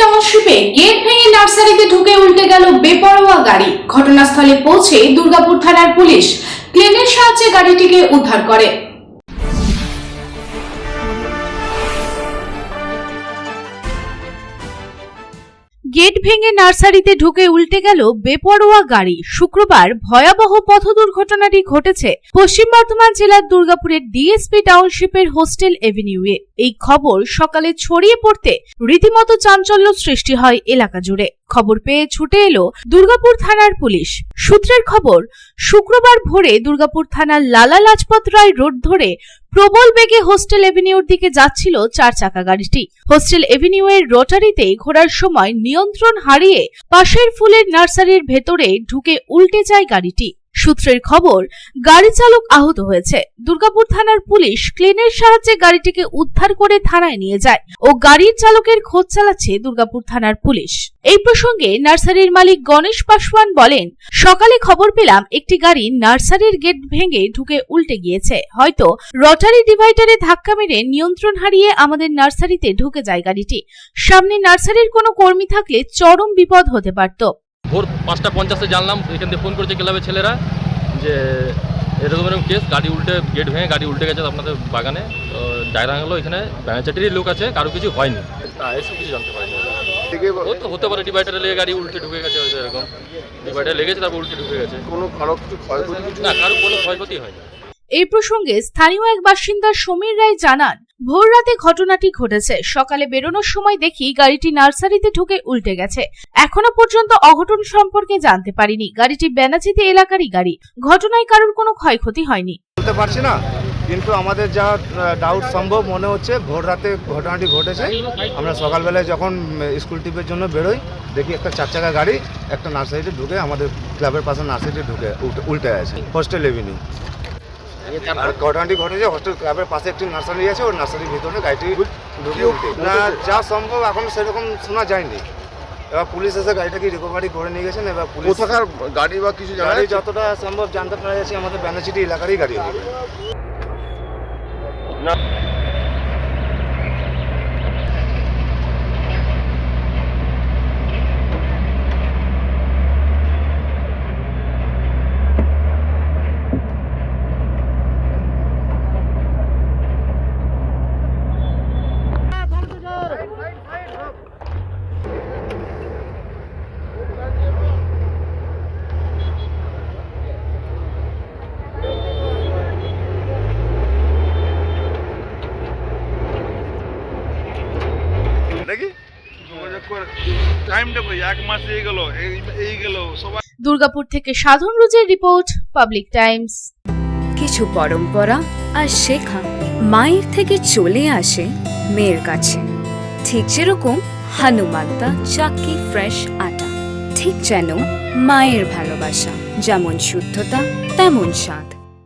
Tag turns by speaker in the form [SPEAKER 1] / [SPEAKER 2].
[SPEAKER 1] টাউনশিপে gate ভেঙে নার্সারিতে ঢুকে উল্টে গেল বেপরোয়া গাড়ি। ঘটনাস্থলে পৌঁছে দুর্গাপুর থানার পুলিশ ক্লেনের সাহায্যে গাড়িটিকে উদ্ধার করে।
[SPEAKER 2] গেট ভেঙে নার্সারিতে ঢুকে উল্টে গেল বেপরোয়া গাড়ি। শুক্রবার ভয়াবহ পথ দুর্ঘটনাটি ঘটেছে পশ্চিম বর্ধমান জেলার দুর্গাপুরের ডিএসপি টাউনশিপের হোস্টেল এভিনিউয়ে। এই খবর সকালে ছড়িয়ে পড়তে রীতিমতো চাঞ্চল্য সৃষ্টি হয় এলাকা জুড়ে। খবর পেয়ে ছুটে এলো দুর্গাপুর থানার পুলিশ। সূত্রের খবর, শুক্রবার ভোরে দুর্গাপুর থানার লালা লাজপত রায় রোড ধরে প্রবল বেগে হোস্টেল এভিনিউর দিকে যাচ্ছিল চার চাকা গাড়িটি। হোস্টেল এভিনিউ এর রোটারিতে ঘোরার সময় নিয়ন্ত্রণ হারিয়ে পাশের ফুলের নার্সারির ভেতরে ঢুকে উল্টে যায় গাড়িটি। সূত্রের খবর, গাড়ি চালক আহত হয়েছে। দুর্গাপুর থানার পুলিশ ক্লেনের সাহায্যে গাড়িটিকে উদ্ধার করে থানায় নিয়ে যায় ও গাড়ির চালকের খোঁজ চালাচ্ছে দুর্গাপুর থানার পুলিশ। এই প্রসঙ্গে নার্সারির মালিক গণেশ পাসওয়ান বলেন, সকালে খবর পেলাম একটি গাড়ি নার্সারির গেট ভেঙে ঢুকে উল্টে গিয়েছে। হয়তো রটারি ডিভাইডারে ধাক্কা মেরে নিয়ন্ত্রণ হারিয়ে আমাদের নার্সারিতে ঢুকে যায় গাড়িটি। সামনে নার্সারির কোনো কর্মী থাকলে চরম বিপদ হতে পারত।
[SPEAKER 3] ভোর পাঁচটা পঞ্চাশে জানলাম এখান থেকে ফোন করেছে ক্লাবের ছেলেরা যে এরকম এরকম কেস গাড়ি উল্টে গেট ভেঙে গাড়ি উল্টে গেছে আপনাদের বাগানে। তো ডায়রা হলো এখানে ব্যাঁচাটিরই লোক আছে কারও কিছু হয়নি। তা এসব কিছু জানতে পারিনি।
[SPEAKER 4] থেকে
[SPEAKER 3] হতে হতে পারে ডিভাইডারে লেগে গাড়ি উল্টে ঢুকে গেছে হয়তো এরকম। ডিভাইডারে লেগেছে তারপর উল্টে ঢুকে গেছে।
[SPEAKER 4] কোনো কারও কিছু ক্ষয়ক্ষতি
[SPEAKER 3] না কারও কোনো ক্ষয়ক্ষতি হয়নি।
[SPEAKER 2] এই প্রসঙ্গে স্থানীয় এক বাসিন্দা সমীর রায় জানান ভোর রাতে ঘটনাটি ঘটেছে। সকালে বেরোনোর সময় দেখি গাড়িটি নার্সারিতে ঢুকে উল্টে গেছে। এখনও পর্যন্ত অঘটন সম্পর্কে জানতে পারিনি। গাড়িটি বেনাচিতি এলাকারই গাড়ি। ঘটনায় কারোর কোনো ক্ষয়ক্ষতি হয়নি।
[SPEAKER 5] বলতে পারছি না, কিন্তু আমাদের যা ডাউট সম্ভব মনে হচ্ছে ভোর রাতে ঘটনাটি ঘটেছে। আমরা সকালবেলায় যখন স্কুল ট্রিপের জন্য বেরোই, দেখি একটা চার চাকা গাড়ি একটা নার্সারিতে ঢুকে আমাদের ক্লাবের পাশে নার্সারিতে ঢুকে, উল্টে আছে হোস্টেল এভিনিউ আর ঘটনাটি ঘটেছে হোস্টেল ক্লাবের পাশে একটি নার্সারি আছে ওই নার্সারির ভিতরে গাড়িটি ঢুকে না যা সম্ভব এখন সেরকম শোনা যায়নি। এবার পুলিশ এসে গাড়িটাকে রিকভারি করে নিয়ে গেছেন এবার পুলিশ
[SPEAKER 4] কোথাকার গাড়ি বা কিছু
[SPEAKER 5] গাড়ি যতটা সম্ভব জানতে পারা যাচ্ছে আমাদের ব্যানার্জিটি এলাকারই গাড়ি। হবে
[SPEAKER 4] নাকি? টাইমটা কই এক মাস এই গেল এই এই গেল সবাই
[SPEAKER 2] দুর্গাপুর থেকে সাধন রুজের রিপোর্ট পাবলিক টাইমস।
[SPEAKER 6] কিছু পরম্পরা আর শেখা মায়ের থেকে চলে আসে মেয়ের কাছে। ঠিক যেরকম হানুমান্তা চাকি ফ্রেশ আটা। ঠিক যেন মায়ের ভালোবাসা যেমন শুদ্ধতা তেমন স্বাদ।